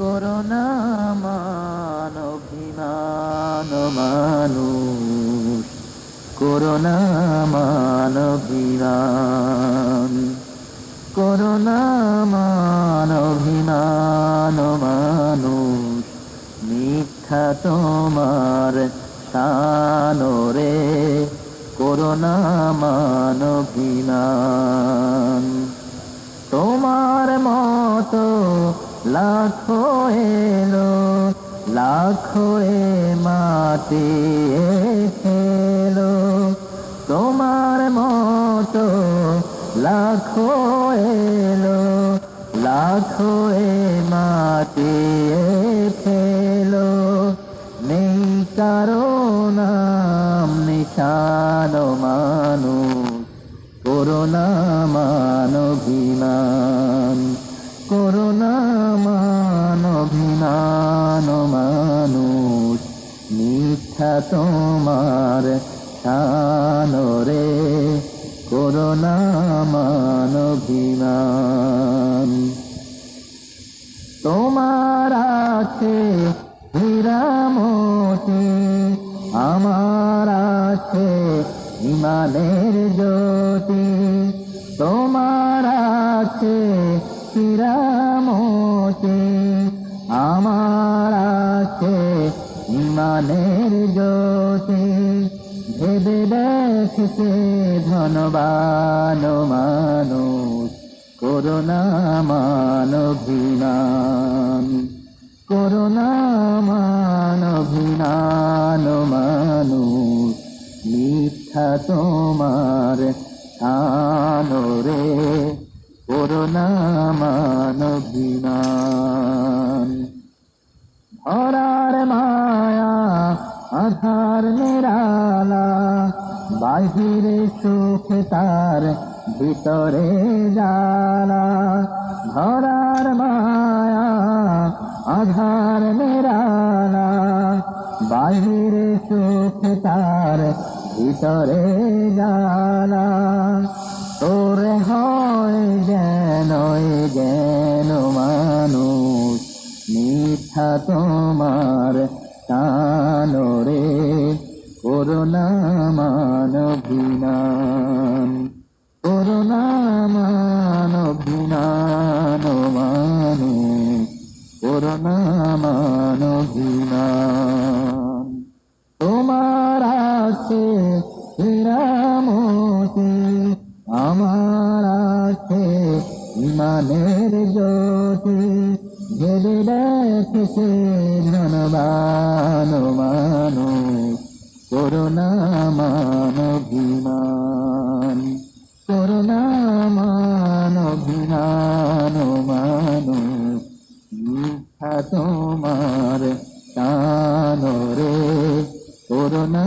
Corona মান অভিমান মানুষ। করোনা মান অভিমান। করোনা মান অভিমান মানুষ। মিথ্যা তোমার শানরে করোনা মান অভিমান। তোমার মতো লাখো এলো, লাখো এ মাটি এলো। তোমার মতো লাখো এলো, লাখো এ মাটি ফেলো নেই কারও নাম নিশান মানুষ করোনা মান অভিমান করোনা মান অভিমান মানুষ। মিথ্যা তোমার শানরে করোনা মান অভিমান। তোমার আছে হীরামতি, আমার আছে ইমানের জ্যোতি। তোমার আছে হীরামতি আমার আছে ইমানের জ্যোতি। ভেবে দেখছে ধনবান মানুষ করোনা মান অভিমান। করোনা মান অভিমান মানুষ, মিথ্যা তোমার রে। করোনা ধরার মায়া আধার নিরালা বাহিরে সুখ তার ভিতরে জালা ধরার মায়া আধার নিরালা বাহিরে সুখ তার ভিতরে জালা তোরে হয় যেন যেন মানুষ মিথ্যা তোমার কানরে করোনা মান অভিমান করোনা মান অভিমান মানুষ করোনা মান তোমার আছে আমার আছে ইমানের জ্যোতি ধনবান মানুষ করোনা মান অভিমান করোনা মান অভিমান মানুষ মিথ্যা তোমার কানরে করোনা